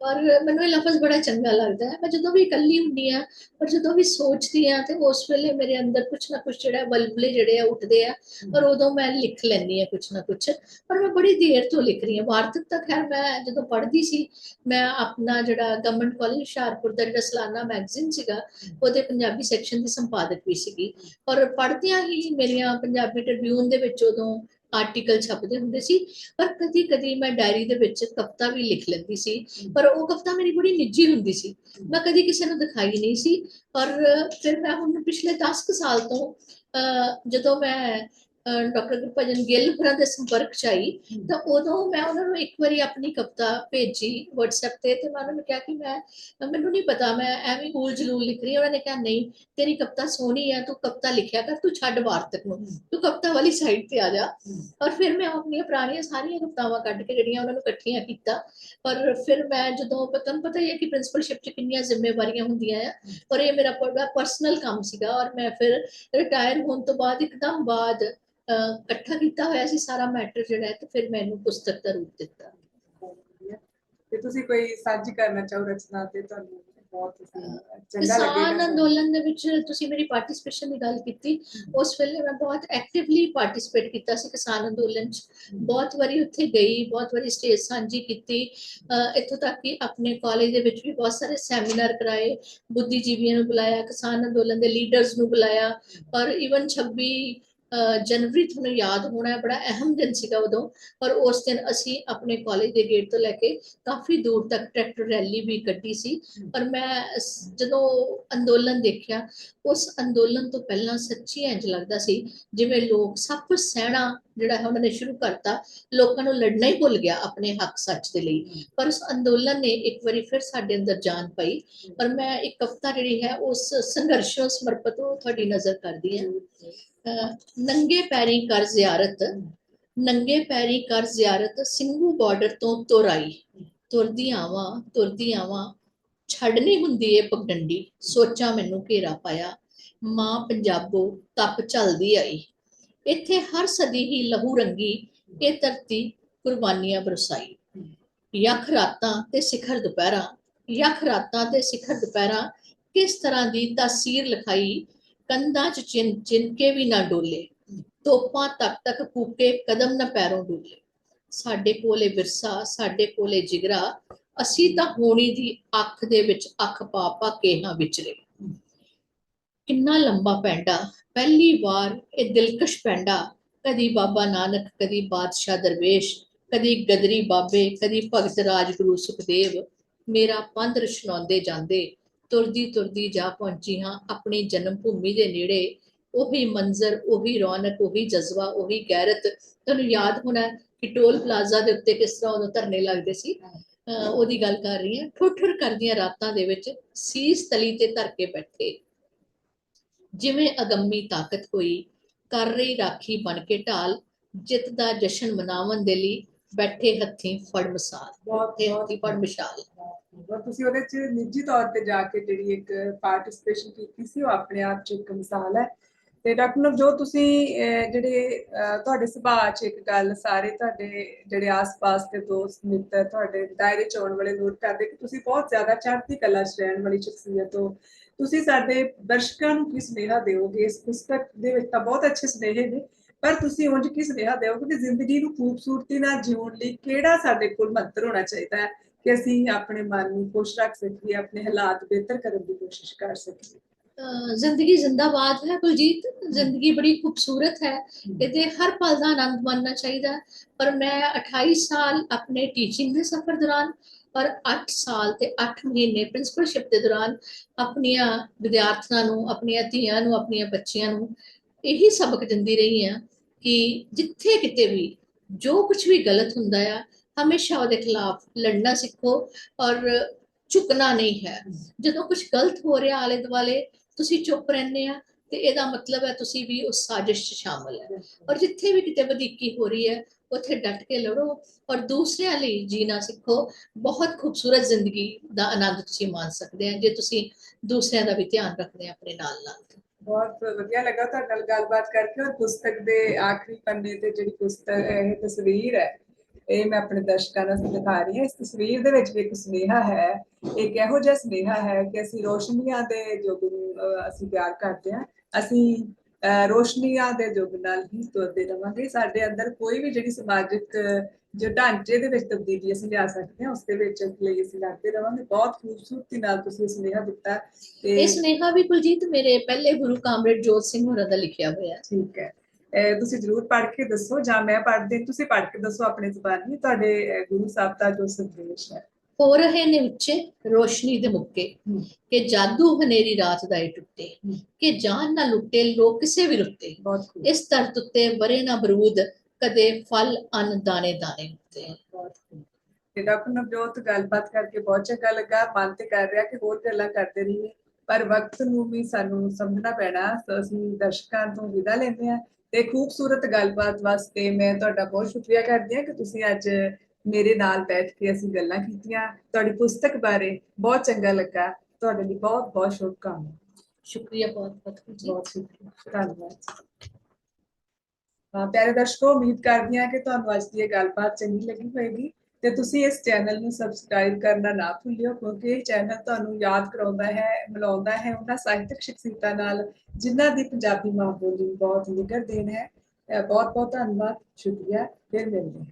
ਪਰ ਮੈਨੂੰ ਇਹ ਲਫ਼ਜ਼ ਬੜਾ ਚੰਗਾ ਲੱਗਦਾ ਹੈ। ਮੈਂ ਜਦੋਂ ਵੀ ਇਕੱਲੀ ਹੁੰਦੀ ਆ ਪਰ ਜਦੋਂ ਵੀ ਸੋਚਦੀ ਆ ਤੇ ਉਸ ਵੇਲੇ ਮੇਰੇ ਅੰਦਰ ਕੁਛ ਨਾ ਕੁਛ ਜਿਹੜਾ ਬਲਬਲੇ ਜਿਹੜੇ ਆ ਉੱਠਦੇ ਆ ਪਰ ਉਦੋਂ ਮੈਂ ਲਿਖ ਲੈਂਦੀ ਆ ਕੁਛ ਨਾ ਕੁਛ। ਪਰ ਮੈਂ ਬੜੀ ਦੇਰ ਤੋਂ ਲਿਖ ਰਹੀ ਹਾਂ। ਵਾਰਤਕ ਤਾਂ ਖੈਰ ਮੈਂ ਜਦੋਂ ਪੜ੍ਹਦੀ ਸੀ ਮੈਂ ਆਪਣਾ ਜਿਹੜਾ ਗਵਰਨਮੈਂਟ ਕਾਲਜ ਹੁਸ਼ਿਆਰਪੁਰ ਦਾ ਜਿਹੜਾ ਸਾਲਾਨਾ ਮੈਗਜ਼ੀਨ ਸੀਗਾ ਉਹਦੇ ਪੰਜਾਬੀ ਸੈਕਸ਼ਨ ਦੀ ਸੰਪਾਦਕ ਵੀ ਸੀਗੀ। ਔਰ ਪੜ੍ਹਦਿਆਂ ਹੀ ਮੇਰੀਆਂ ਪੰਜਾਬੀ ਟ੍ਰਿਬਿਊਨ ਦੇ ਵਿੱਚ ਉਦੋਂ ਆਰਟੀਕਲ ਛਪਦੇ ਹੁੰਦੇ ਸੀ ਪਰ ਕਦੀ ਕਦੀ ਮੈਂ ਡਾਇਰੀ ਦੇ ਵਿੱਚ ਕਵਿਤਾ ਵੀ ਲਿਖ ਲੈਂਦੀ ਸੀ ਪਰ ਉਹ ਕਵਿਤਾ ਮੇਰੀ ਬੜੀ ਨਿੱਜੀ ਹੁੰਦੀ ਸੀ। ਮੈਂ ਕਦੀ ਕਿਸੇ ਨੂੰ ਦਿਖਾਈ ਨਹੀਂ ਸੀ ਪਰ ਫਿਰ ਮੈਂ ਹੁਣ ਪਿਛਲੇ 10 ਕੁ ਸਾਲ ਤੋਂ ਅਹ, ਜਦੋਂ ਮੈਂ ਡਾਕਟਰ ਗੁਰਭਜਨ ਗਿੱਲ ਹੋਰਾਂ ਦੇ ਸੰਪਰਕ ਚ ਆਈ ਤਾਂ ਉਦੋਂ ਮੈਂ ਉਹਨਾਂ ਨੂੰ ਇੱਕ ਵਾਰੀ ਆਪਣੀ ਕਵਿਤਾ ਭੇਜੀ WhatsApp ਤੇ ਤੇ ਮੈਂ ਉਹਨਾਂ ਨੂੰ ਕਿਹਾ ਕਿ ਮੈਂ ਮੈਨੂੰ ਨਹੀਂ ਪਤਾ ਮੈਂ ਐਵੇਂ ਗੂਲ ਜਲੂਲ ਲਿਖ ਰਹੀ ਉਹਨਾਂ ਨੇ ਕਿਹਾ ਨਹੀਂ ਤੇਰੀ ਕਵਿਤਾ ਸੋਹਣੀ ਹੈ ਤੂੰ ਕਵਿਤਾ ਲਿਖਿਆ ਕਰ ਤੂੰ ਛੱਡ ਵਾਰਤਕ ਨੂੰ ਤੂੰ ਕਵਿਤਾ ਵਾਲੀ ਸਾਈਡ ਤੇ ਆ ਜਾ। ਔਰ ਫਿਰ ਮੈਂ ਆਪਣੀਆਂ ਪੁਰਾਣੀਆਂ ਸਾਰੀਆਂ ਕਵਿਤਾਵਾਂ ਕੱਢ ਕੇ ਜਿਹੜੀਆਂ ਉਹਨਾਂ ਨੂੰ ਇਕੱਠੀਆਂ ਕੀਤਾ। ਪਰ ਫਿਰ ਮੈਂ ਜਦੋਂ ਤੁਹਾਨੂੰ ਪਤਾ ਹੀ ਹੈ ਕਿ ਪ੍ਰਿੰਸੀਪਲਸ਼ਿਪ ਚ ਕਿੰਨੀਆਂ ਜ਼ਿੰਮੇਵਾਰੀਆਂ ਹੁੰਦੀਆਂ ਆ ਔਰ ਇਹ ਮੇਰਾ ਪਰਸਨਲ ਕੰਮ ਸੀਗਾ। ਔਰ ਮੈਂ ਫਿਰ ਰਿਟਾਇਰ ਹੋਣ ਤੋਂ ਬਾਅਦ ਇੱਕਦਮ ਬਾਅਦ ਇਕੱਠਾ ਕੀਤਾ ਹੋਇਆ ਸੀ ਸਾਰਾ ਮੈਟਰ ਜਿਹੜਾ ਹੈ ਤੇ ਫਿਰ ਮੈਨੂੰ ਪੁਸਤਕ ਦਾ ਰੂਪ ਦਿੱਤਾ। ਤੇ ਤੁਸੀਂ ਕੋਈ ਸਾਂਝੀ ਕਰਨਾ ਚਾਹੋ ਰਚਨਾ ਤੇ ਤੁਹਾਨੂੰ ਬਹੁਤ ਚੰਗਾ ਕਿਸਾਨ ਲੱਗੇਗਾ ਅੰਦੋਲਨ ਦੇ ਵਿੱਚ ਤੁਸੀਂ ਮੇਰੀ ਪਾਰਟਿਸਿਪੇਸ਼ਨ ਦੀ ਗੱਲ ਕੀਤੀ। ਉਸ ਵੇਲੇ ਮੈਂ ਬਹੁਤ ਐਕਟਿਵਲੀ ਪਾਰਟਿਸਿਪੇਟ ਕੀਤਾ ਸੀ ਕਿਸਾਨ ਅੰਦੋਲਨ 'ਚ। ਬਹੁਤ ਵਾਰੀ ਉੱਥੇ ਗਈ ਬਹੁਤ ਵਾਰੀ ਸਟੇਜ ਸਾਂਝੀ ਕੀਤੀ। ਇੱਥੋਂ ਤੱਕ ਕਿ ਆਪਣੇ ਕਾਲਜ ਦੇ ਵਿੱਚ ਵੀ ਬਹੁਤ ਸਾਰੇ ਸੈਮੀਨਾਰ ਕਰਾਏ। ਬੁੱਧੀਜੀਵੀਆਂ ਨੂੰ ਬੁਲਾਇਆ ਕਿਸਾਨ ਅੰਦੋਲਨ ਦੇ ਲੀਡਰਸ ਨੂੰ ਬੁਲਾਇਆ। ਔਰ ਇਵਨ 26 ਅਹ ਜਨਵਰੀ ਤੁਹਾਨੂੰ ਯਾਦ ਹੋਣਾ ਹੈ, ਬੜਾ ਅਹਿਮ ਦਿਨ ਸੀਗਾ ਉਦੋਂ, ਪਰ ਉਸ ਦਿਨ ਅਸੀਂ ਆਪਣੇ ਕਾਲਜ ਦੇ ਗੇਟ ਤੋਂ ਲੈ ਕੇ ਕਾਫੀ ਦੂਰ ਤੱਕ ਟਰੈਕਟਰ ਰੈਲੀ ਵੀ ਕੱਢੀ ਸੀ। ਪਰ ਮੈਂ ਜਦੋਂ ਅੰਦੋਲਨ ਦੇਖਿਆ, ਉਸ ਅੰਦੋਲਨ ਤੋਂ ਪਹਿਲਾਂ ਸੱਚੀ ਇੰਜ ਲੱਗਦਾ ਸੀ ਜਿਵੇਂ ਲੋਕ ਸਭ ਕੁਝ ਸਹਿਣਾ ਜਿਹੜਾ ਹੈ ਉਹਨਾਂ ਨੇ ਸ਼ੁਰੂ ਕਰਤਾ ਲੋਕਾਂ ਨੂੰ ਲੜਨਾ ਹੀ ਭੁੱਲ ਗਿਆ ਆਪਣੇ ਹੱਕ ਸੱਚ ਦੇ ਲਈ। ਪਰ ਉਸ ਅੰਦੋਲਨ ਨੇ ਇੱਕ ਵਾਰੀ ਫਿਰ ਸਾਡੇ ਅੰਦਰ ਜਾਨ ਪਾਈ। ਪਰ ਮੈਂ ਇੱਕ ਕਵਿਤਾ ਜਿਹੜੀ ਹੈ ਉਸ ਸੰਘਰਸ਼ ਸਮਰਪਿਤ ਉਹ ਤੁਹਾਡੀ ਨਜ਼ਰ ਕਰਦੀ ਹਾਂ। ਨੰਗੇ ਪੈਰੀ ਕਰ ਜ਼ਿਆਰਤ ਨੰਗੇ ਪੈਰੀ ਕਰ ਜ਼ਿਆਰਤ ਸਿੰਘੂ ਬਾਰਡਰ ਤੋਂ ਤੁਰ ਆਈ। ਤੁਰਦੀ ਆਵਾਂ ਤੁਰਦੀ ਆਵਾਂ ਛੱਡਣੀ ਹੁੰਦੀ ਏ ਪਗਡੰਡੀ। ਸੋਚਾਂ ਮੈਨੂੰ ਘੇਰਾ ਪਾਇਆ। ਮਾਂ ਪੰਜਾਬੋ ਤਪ ਚਲਦੀ ਆਈ। ਇੱਥੇ ਹਰ ਸਦੀ ਹੀ ਲਹੂ ਰੰਗੀ ਇਹ ਧਰਤੀ ਕੁਰਬਾਨੀਆਂ ਬਰਸਾਈ। ਯਖ ਰਾਤਾਂ ਤੇ ਸਿਖਰ ਦੁਪਹਿਰਾਂ, ਯਖ ਰਾਤਾਂ ਤੇ ਸਿਖਰ ਦੁਪਹਿਰਾਂ ਕਿਸ ਤਰ੍ਹਾਂ ਦੀ ਤਾਸੀਰ ਲਿਖਾਈ, ਕੰਧਾਂ 'ਚ ਚਿੰਨ ਚਿੰਨ ਵੀ ਨਾ ਡੋਲੇ, ਤੋਪਾਂ ਤੱਕ ਤੱਕ ਕੂਕੇ ਕਦਮ ਨਾ ਪੈਰੋਂ ਡੋਲੇ। ਸਾਡੇ ਕੋਲੇ ਵਿਰਸਾ, ਸਾਡੇ ਕੋਲੇ ਜਿਗਰਾ, ਅਸੀਂ ਤਾਂ ਹੋਣੀ ਦੀ ਅੱਖ ਦੇ ਵਿੱਚ ਅੱਖ ਪਾ ਪਾ ਕੇ ਹਾਂ ਵਿਚਰੇ। ਕਿੰਨਾ ਲੰਬਾ ਪੈਂਡਾ, ਪਹਿਲੀ ਵਾਰ ਇਹ ਦਿਲਕਸ਼ ਪੈਂਡਾ, ਕਦੀ ਬਾਬਾ ਨਾਨਕ, ਕਦੀ ਬਾਦਸ਼ਾਹ ਦਰਵੇਸ਼, ਕਦੀ ਗਦਰੀ ਬਾਬੇ, ਕਦੀ ਭਗਤ ਰਾਜਗੁਰੂ ਸੁਖਦੇਵ, ਮੇਰਾ ਪੰਧ ਰਸ਼ਨਾਉਂਦੇ ਜਾਂਦੇ, ਤੁਰਦੀ ਤੁਰਦੀ ਜਾ ਪਹੁੰਚੀ ਹਾਂ ਆਪਣੀ ਜਨਮ ਭੂਮੀ ਦੇ ਨੇੜੇ, ਉਹੀ ਮੰਜ਼ਰ, ਉਹੀ ਰੌਣਕ, ਉਹੀ ਜਜ਼ਬਾ, ਉਹੀ ਗੈਰਤ, ਤੁਹਾਨੂੰ ਯਾਦ ਹੋਣਾ ਕਿ ਟੋਲ ਪਲਾਜ਼ਾ ਦੇ ਉੱਤੇ ਕਿਸ ਤਰ੍ਹਾਂ ਉਦੋਂ ਧਰਨੇ ਲੱਗਦੇ ਸੀ? ਅਹ ਉਹਦੀ ਗੱਲ ਕਰ ਰਹੀ ਹਾਂ ਠੁੱਠਰ ਕਰਦੀਆਂ ਰਾਤਾਂ ਦੇ ਵਿੱਚ ਸੀਸ ਤਲੀ ਤੇ ਧਰ ਕੇ ਬੈਠੇ। ਜਿਵੇਂ ਅਗੰਮੀ ਤਾਕਤ ਕੋਈ ਕਰ ਰਹੀ ਰਾਖੀ ਬਣ ਕੇ ਢਾਲ ਜਿੱਤ ਦਾ ਜਸ਼ਨ ਮਨਾਵਣ ਦੇ ਲਈ ਬੈਠੇ ਹੱਥੀਂ ਫੜ ਮਸਾਲ ਬਹੁਤ ਬੈਠੇ ਹੱਥੀਂ ਫੜ ਮਿਸਾਲ। ਬਹੁਤ ਤੁਸੀਂ ਉਹਦੇ ਚ ਨਿੱਜੀ ਤੌਰ ਤੇ ਜਾ ਕੇ ਜਿਹੜੀ ਇੱਕ ਪਾਰਟਿਸਿਪੇਸ਼ਨ ਕੀਤੀ ਸੀ ਉਹ ਆਪਣੇ ਆਪ ਚ ਇੱਕ ਮਿਸਾਲ ਹੈ। ਤੇ ਡਾਕਟਰ ਨਵਜੋਤ ਤੁਸੀਂ ਅਹ, ਜਿਹੜੇ ਤੁਹਾਡੇ ਸੁਭਾਅ ਚ ਇੱਕ ਗੱਲ ਸਾਰੇ ਤੁਹਾਡੇ ਜਿਹੜੇ ਆਸ-ਪਾਸ ਦੇ ਦੋਸਤ ਮਿੱਤਰ ਤੁਹਾਡੇ ਦਾਇਰੇ ਚ ਆਉਣ ਵਾਲੇ ਨੋਟ ਕਰਦੇ ਕਿ ਤੁਸੀਂ ਬਹੁਤ ਜ਼ਿਆਦਾ ਚੜ੍ਹਦੀ ਕਲਾ ਚ ਰਹਿਣ ਵਾਲੀ ਸ਼ਖਸੀਅਤ ਹੋ। ਤੁਸੀਂ ਸਾਡੇ ਦਰਸ਼ਕਾਂ ਨੂੰ ਕੀ ਸੁਨੇਹਾ ਦਿਓਗੇ? ਇਸ ਪੁਸਤਕ ਦੇ ਵਿੱਚ ਤਾਂ ਬਹੁਤ ਅੱਛੇ ਸੁਨੇਹੇ ਨੇ ਪਰ ਤੁਸੀਂ ਉਂਝ ਕੀ ਸੁਨੇਹਾ ਦਿਓਗੇ ਕਿ ਜ਼ਿੰਦਗੀ ਨੂੰ ਖੂਬਸੂਰਤੀ ਨਾਲ ਜਿਉਣ ਲਈ ਕਿਹੜਾ ਸਾਡੇ ਕੋਲ ਮੰਤਰ ਹੋਣਾ ਚਾਹੀਦਾ ਹੈ ਕਿ ਅਸੀਂ ਆਪਣੇ ਮਨ ਨੂੰ ਖੁਸ਼ ਰੱਖ ਸਕੀਏ ਆਪਣੇ ਹਾਲਾਤ ਬਿਹਤਰ ਕਰਨ ਦੀ ਕੋਸ਼ਿਸ਼ ਕਰ ਸਕੀਏ? ਜ਼ਿੰਦਗੀ ਜ਼ਿੰਦਾਬਾਦ ਹੈ ਕੁਲਜੀਤ ਜ਼ਿੰਦਗੀ ਬੜੀ ਖੂਬਸੂਰਤ ਹੈ। ਇਹਦੇ ਹਰ ਪਲ ਦਾ ਆਨੰਦ ਮਾਣਨਾ ਚਾਹੀਦਾ। ਪਰ ਮੈਂ 28 ਸਾਲ ਆਪਣੇ ਟੀਚਿੰਗ ਦੇ ਸਫ਼ਰ ਦੌਰਾਨ ਔਰ 8 ਸਾਲ ਤੇ 8 ਮਹੀਨੇ ਪ੍ਰਿੰਸੀਪਲਸ਼ਿਪ ਦੇ ਦੌਰਾਨ ਆਪਣੀਆਂ ਵਿਦਿਆਰਥਣਾਂ ਨੂੰ ਆਪਣੀਆਂ ਧੀਆਂ ਨੂੰ ਆਪਣੀਆਂ ਬੱਚੀਆਂ ਨੂੰ ਇਹੀ ਸਬਕ ਦਿੰਦੀ ਰਹੀ ਹਾਂ ਕਿ ਜਿੱਥੇ ਕਿਤੇ ਵੀ ਜੋ ਕੁਝ ਵੀ ਗਲਤ ਹੁੰਦਾ ਆ ਹਮੇਸ਼ਾ ਉਹਦੇ ਖਿਲਾਫ ਲੜਨਾ ਸਿੱਖੋ ਔਰ ਝੁਕਣਾ ਨਹੀਂ ਹੈ। ਜਦੋਂ ਕੁਝ ਗਲਤ ਹੋ ਰਿਹਾ ਆਲੇ ਦੁਆਲੇ ਤੁਸੀਂ ਚੁੱਪ ਰਹਿੰਦੇ ਆ ਤੇ ਇਹਦਾ ਮਤਲਬ ਹੈ ਤੁਸੀਂ ਵੀ ਉਸ ਸਾਜ਼ਿਸ਼ 'ਚ ਸ਼ਾਮਲ ਹੈ। ਔਰ ਜਿੱਥੇ ਵੀ ਕਿਤੇ ਵਧੀਕੀ ਹੋ ਰਹੀ ਹੈ ਉੱਥੇ ਡਟ ਕੇ ਲੜੋ ਔਰ ਦੂਸਰਿਆਂ ਲਈ ਜੀਣਾ ਸਿੱਖੋ। ਬਹੁਤ ਖੂਬਸੂਰਤ ਜ਼ਿੰਦਗੀ ਦਾ ਆਨੰਦ ਤੁਸੀਂ ਮਾਣ ਸਕਦੇ ਆ ਜੇ ਤੁਸੀਂ ਦੂਸਰਿਆਂ ਦਾ ਵੀ ਧਿਆਨ ਰੱਖਦੇ ਆ ਆਪਣੇ ਨਾਲ ਨਾਲ। ਬਹੁਤ ਵਧੀਆ ਲੱਗਾ ਤੁਹਾਡੇ ਨਾਲ ਗੱਲਬਾਤ ਕਰਕੇ ਔਰ ਪੁਸਤਕ ਦੇ ਆਖਰੀ ਪੰਨੇ ਤੇ ਜਿਹੜੀ ਪੁਸਤਕ ਇਹ ਤਸਵੀਰ ਹੈ ਇਹ ਮੈਂ ਆਪਣੇ ਦਰਸ਼ਕਾਂ ਨੂੰ ਦਿਖਾ ਰਹੀ ਹਾਂ। ਇਸ ਤਸਵੀਰ ਦੇ ਵਿੱਚ ਵੀ ਇੱਕ ਸੁਨੇਹਾ ਹੈ। ਇੱਕ ਇਹੋ ਜਿਹਾ ਸੁਨੇਹਾ ਹੈ ਕਿ ਅਸੀਂ ਰੋਸ਼ਨੀਆਂ ਦੇ ਨੂੰ ਅਹ, ਅਸੀਂ ਪਿਆਰ ਕਰਦੇ ਹਾਂ। ਅਸੀਂ ਰੋਸ਼ਨੀਆਂ ਦੇ ਯੁੱਗ ਨਾਲ ਹੀ ਤੁਰਦੇ ਰਵਾਂਗੇ ਸਾਡੇ ਅੰਦਰ ਕੋਈ ਵੀ ਜਿਹੜੀ ਸਮਾਜਿਕ ਜੋ ਢਾਂਚੇ ਦੇ ਵਿੱਚ ਤਬਦੀਲੀ ਅਸੀਂ ਲਿਆ ਸਕਦੇ ਹਾਂ ਉਸ ਦੇ ਵਿੱਚ ਲਈ ਅਸੀਂ ਲੜਦੇ ਰਵਾਂਗੇ ਬਹੁਤ ਖੂਬਸੂਰਤੀ ਨਾਲ ਤੁਸੀਂ ਸੁਨੇਹਾ ਦਿੱਤਾ ਤੇ ਇਹ ਸੁਨੇਹਾ ਵੀ ਕੁਲਜੀਤ ਮੇਰੇ ਪਹਿਲੇ ਗੁਰੂ ਕਾਮਰੇਡ ਜੋਤ ਸਿੰਘ ਹੋਰਾਂ ਦਾ ਲਿਖਿਆ ਹੋਇਆ। ਠੀਕ ਹੈ। ਤੁਸੀਂ ਜਰੂਰ ਪੜ੍ਹ ਕੇ ਦੱਸੋ ਜਾਂ ਮੈਂ ਪੜ੍ਹਦੀ ਤੁਸੀਂ ਪੜ੍ਹ ਕੇ ਦੱਸੋ ਆਪਣੇ ਜ਼ੁਬਾਨੀ ਤੁਹਾਡੇ ਗੁਰੂ ਸਾਹਿਬ ਦਾ ਜੋ ਸੰਦੇਸ਼ ਹੈ। ਹੋ ਰਹੇ ਨੇ ਉੱਚੇ ਰੋਸ਼ਨੀ ਦੇ ਮੁੱਕੇ। ਕਿ ਜਾਦੂ ਹਨੇਰੀ ਰਾਤ ਦਾ ਏ ਟੁੱਟੇ। ਕਿ ਜਾਨ ਨਾ ਲੁੱਟੇ ਲੋਕ ਕਿਸੇ ਵੀ ਰੁੱਤੇ। ਇਸ ਧਰਤ ਉੱਤੇ ਬਰੇ ਨਾ ਬਰੂਦ ਕਦੇ ਫਲ ਅਨ ਦਾਣੇ ਦਾਣੇ ਖੂਬ। ਤੇ ਡਾਕਟਰ ਨਵਜੋਤ ਗੱਲਬਾਤ ਕਰਕੇ ਬਹੁਤ ਚੰਗਾ ਲੱਗਾ ਮਨ ਤੇ ਕਰ ਰਿਹਾ ਕਿ ਹੋਰ ਗੱਲਾਂ ਕਰਦੇ ਰਹੀਏ। ਪਰ ਵਕਤ ਨੂੰ ਵੀ ਸਾਨੂੰ ਸਮਝਣਾ ਪੈਣਾ ਸੋ ਅਸੀਂ ਦਰਸ਼ਕਾਂ ਤੋਂ ਵਿਦਾ ਲੈਂਦੇ ਹਾਂ। ਤੇ ਖੂਬਸੂਰਤ ਗੱਲਬਾਤ ਵਾਸਤੇ ਮੈਂ ਤੁਹਾਡਾ ਬਹੁਤ ਸ਼ੁਕਰੀਆ ਕਰਦੀ ਹਾਂ ਕਿ ਤੁਸੀਂ ਅੱਜ ਮੇਰੇ ਨਾਲ ਬੈਠ ਕੇ ਅਸੀਂ ਗੱਲਾਂ ਕੀਤੀਆਂ। ਤੁਹਾਡੀ ਪੁਸਤਕ ਬਾਰੇ ਬਹੁਤ ਚੰਗਾ ਲੱਗਾ। ਤੁਹਾਡੇ ਲਈ ਬਹੁਤ ਬਹੁਤ ਸ਼ੁਭਕਾਮਨਾਵਾਂ। ਸ਼ੁਕਰੀਆ ਬਹੁਤ ਬਹੁਤ ਜੀ। ਬਹੁਤ ਸ਼ੁਕਰੀਆ। ਧੰਨਵਾਦ। ਹਾਂ ਪਿਆਰੇ ਦਰਸ਼ਕੋ ਉਮੀਦ ਕਰਦੀ ਹਾਂ ਕਿ ਤੁਹਾਨੂੰ ਅੱਜ ਦੀ ਇਹ ਗੱਲਬਾਤ ਚੰਗੀ ਲੱਗੀ ਹੋਵੇਗੀ ਤੇ ਤੁਸੀਂ ਇਸ ਚੈਨਲ ਨੂੰ ਸਬਸਕ੍ਰਾਈਬ ਕਰਨਾ ਨਾ ਭੁੱਲਿਓ, ਕਿਉਂਕਿ ਇਹ ਚੈਨਲ ਤੁਹਾਨੂੰ ਯਾਦ ਕਰਾਉਂਦਾ ਹੈ, ਮਿਲਾਉਂਦਾ ਹੈ ਉਹਨਾਂ ਸਾਹਿਤਕ ਸ਼ਖਸੀਅਤਾਂ ਨਾਲ, ਜਿਨ੍ਹਾਂ ਦੀ ਪੰਜਾਬੀ ਮਾਂ ਬੋਲੀ ਬਹੁਤ ਨਿਕਰ ਦੇਣ ਹੈ। ਬਹੁਤ ਬਹੁਤ ਧੰਨਵਾਦ, ਸ਼ੁਕਰੀਆ, ਫਿਰ ਮਿਲਦੇ ਹਾਂ।